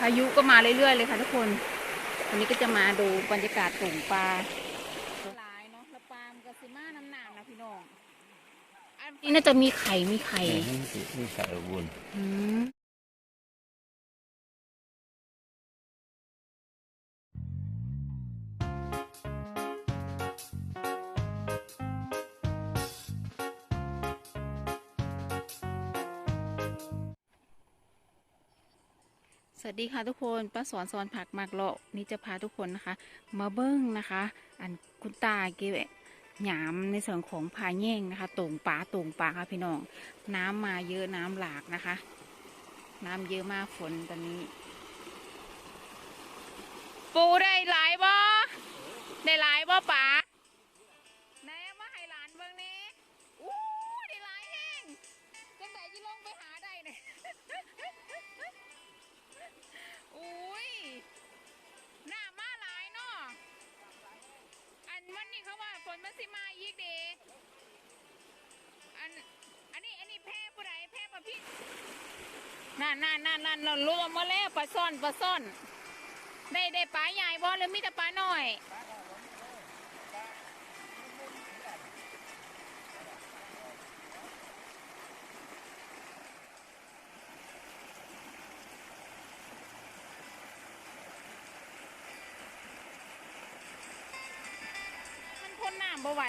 พายุก็มาเรื่อยๆเลยค่ะทุกคน วันนี้ก็จะมาดูบรรยากาศตุ่งปลาหลายเนาะแล้วปลามนก็สิมาน้ำหนามนะพี่น้อง อันนี้น่าจะมีไข่ มีไข่นี่ใส่วุ้น สวัสดีค่ะทุกคนป้าสอนสอนผักมากเลาะนี่จะพาทุกคนนะคะ มาเบิ้งนะคะ อันคุณตาเกวหยามในส่วนของพาแย่งนะคะตรงปลาตรงปลาค่ะพี่น้อง น้ำมาเยอะน้ำหลากนะคะ น้ำเยอะมากฝนตอนนี้ ปูได้หลายบ่ได้หลายบ่ป๋า นั่นนั่นนั่นนั่นเรารวมมาแล้วปลาซ่อนปลาซ่อน ได้ได้ปลาใหญ่บ่หรือมีแต่ปลาหน้อยมันพ่นน้ำบ่ไหว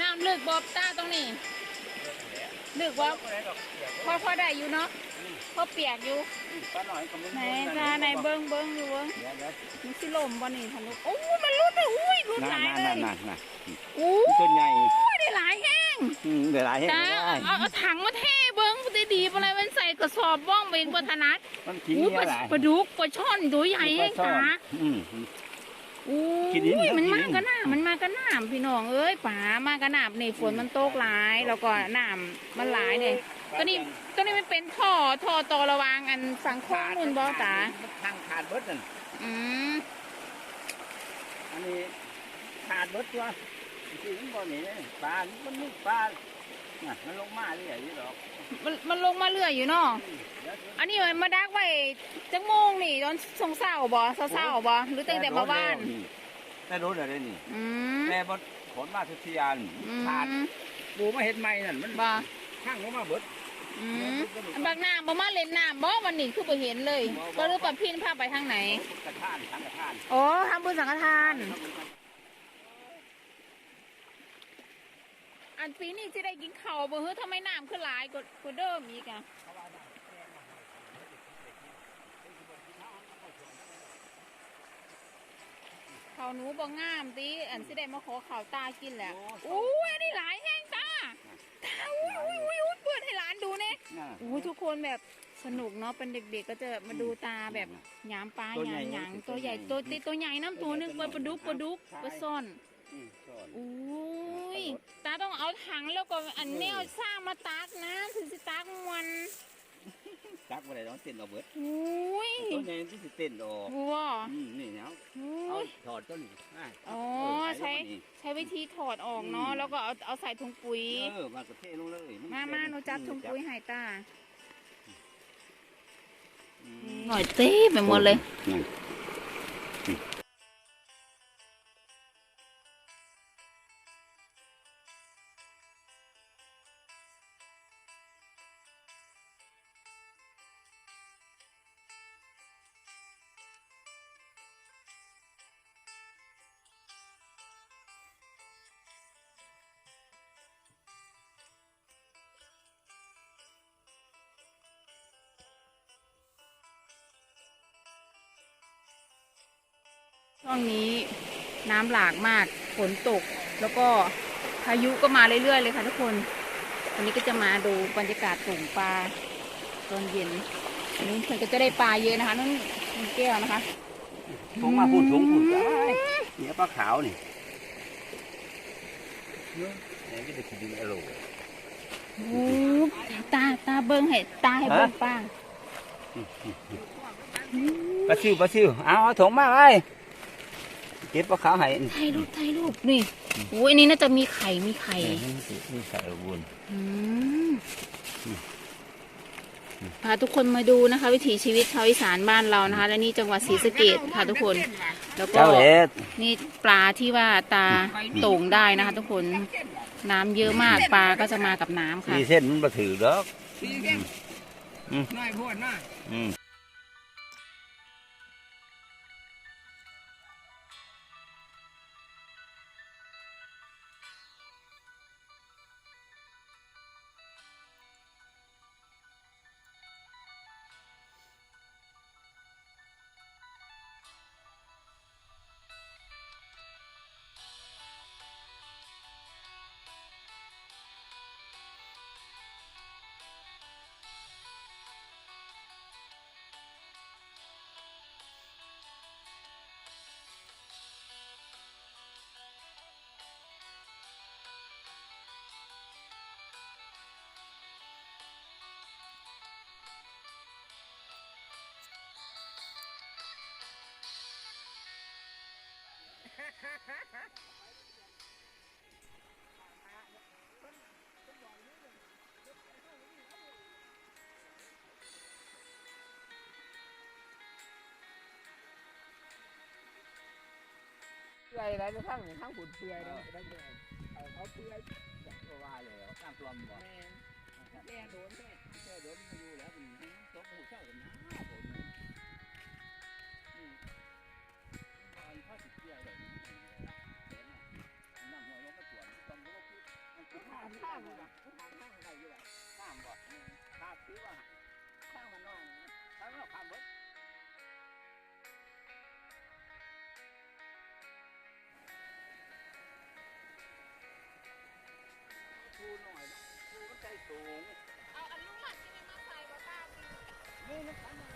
น้ำลึกบอบตาตรงนี้ลึกบ่พอพอได้อยู่เนาะพอเปียกอยู่ป้าหน่อยก็ไม่ไหนจ้าไหนเบิ้งเบิ้งอยู่เบิ้งเดี๋ยวเดี๋ยวมันสิลมบ่นี่ทะลุโอ้ยมันรุดเลยอุ้ยรุดหนั่ลายนเลนั่ยนนั่นนั่นอู้ต้นใหญ่ยได้หลายแห้งอืมเดี๋ยวหลายให้จ้าได้เอาเอาถังมาเทเบิ้งได้ดีปะไรมันใส่กระสอบบ้องเป็นบัถนัดมันทิ้งอู้เยปลาอะหลายปลาดุกปลาช่อนตัวใหญ่แห้งปลา ช่อจ้านอืมอู้กินดินยมันกินดิน มากระหน่ำมันมากระหน่ำพี่น้องเอ้ยป๋ามากระหน่ำนี่ฝนมันตกหลายแล้วก็หน่ำมันหลายเนี่ยก็นี่ก็นี่มันเป็นท่อท่อต่อระวางอันสังโคมนุ่นบ่ตาทางขาดเบิดนั่นอืมอันนี้ขาดเบิดตัวที่มันบ่หนีปลามันมีปลาน่ะมันลงมาเรื่อยอยู่ดอก มันมันลงมาเรื่อยอยู่เนาะเดี๋ยวอันนี้มันมาดักไว้จังโมงนี่ตอนสงเศร้าบ่เศร้าๆบ่หรือตั้งแต่มาบ้านแต่รถอะไรนี่อืมแต่บดผลมาทุกทีอันอืขาดมปูมาเห็ดใหม่นั่นมันบ่ข้างลงมาเบิดอืมอันบักน้ำบ่มาเล่นน้ำบ่วันนี้คือบ่เห็นเลย ก็รู้ปะพินพาไปทางไหนกระทานทางกระทานโอ้ทำบุญสังฆทาน อันปีนี้จะได้กินข้าวบ่เฮ้ยทำไมน้ำขึ้นหลายกว่ากว่าเดิมอีกอะข้าวหนูบ่งามติอันสิได้มาขอข้าวตากินแหละอู้ยอันนี้หลายแห้งตาตาอุ้ยอุ้ยอุ้ยอุ้ยเปิดให้หลานดูเนี่ยน่ะอู้ยทุกคนแบบสนุกเนาะเป็นเด็กๆก็จะแบบมาดูตาแบบหยามปลาตัวหใหญ่ยามหยางตัวตัวใหญ่ใหญ่ตัวติตัวใหญ่น้ำตัวหนึงปลาปลาดุกปลาดุกปลาซ่อน อืมซ่อนอุ้ยตาต้องเอาถังแล้วก็อันแนวสร้างมาตักนะถึงสิตักมันจักบ่ได้ต้องเต้นเอาเบิดอุ้ยตัวใหญ่ที่สิเต้นออกวัวอืมนี่เนาะอุ้เอายถอดต้นนี้อะอ๋อเออใช้ลงมานี่ใช้วิธีถอดออกเนาะอืมแล้วก็เอาเอาใส่ถุงปุ๋ยเออมากระเทลงเลยมามาหนูจับถุงปุ๋ยให้ตาอืมหน่อยเต้ไปหมดเลย ช่วงนี้น้ำหลากมากฝนตก แล้วก็พายุก็มาเรื่อยๆเลยค่ะทุกคนวันนี้ก็จะมาดูบรรยากาศส่งปลาตอนเย็นอันนี้เพื่อนก็จะได้ปลาเยอะนะคะนั่นมีแก้วนะคะถุงมาพูดถุงพูดได้เนี่ยปลาขาวนี่เนี่ยนี่จะกินดินอโลโอ้ตาตาเบิ้งให้ตาให้เบิ้งป้าปลาซิวปลาซิวเอาเอาถุงมาไว้ เก็บปลาขาวให้นี่ถ่ายรูปถ่ายรูปนี่โอ้ยอันนี้น่าจะมีไข่มีไข่นี่ไข่บุญอืมพาทุกคนมาดูนะคะ วิถีชีวิตชาวอีสานบ้านเรานะคะ และนี่จังหวัดศรีสะเกดค่ะทุกคน แล้วก็เจ้าเอ็ดนี่ปลาที่ว่าตาโต่งได้นะคะ ทุกคนน้ำเยอะมากปลาก็จะมากับน้ำค่ะสี่เส้นมันมาถือดอกสี่เส้นอืมน้อยโพดน้อย เปื่อยอะไรจะทั้งทั้งหุ่นเปื่อยนะได้เปื่อยเอาเขาเปื่อยก็ว่าเลยน้ำท่วมบ่แม่แก่โดนแม่แค่เดี๋ยวมันอยู่แล้วมันตกหูเช่ากันนะผม ถือว่าข้างมันน้อยข้างเราข้ามเบิดทูหน่อยนะทูมันใจสูง เอาอันลูกหลักที่มันมาใส่บ่ตานี่นี่นะ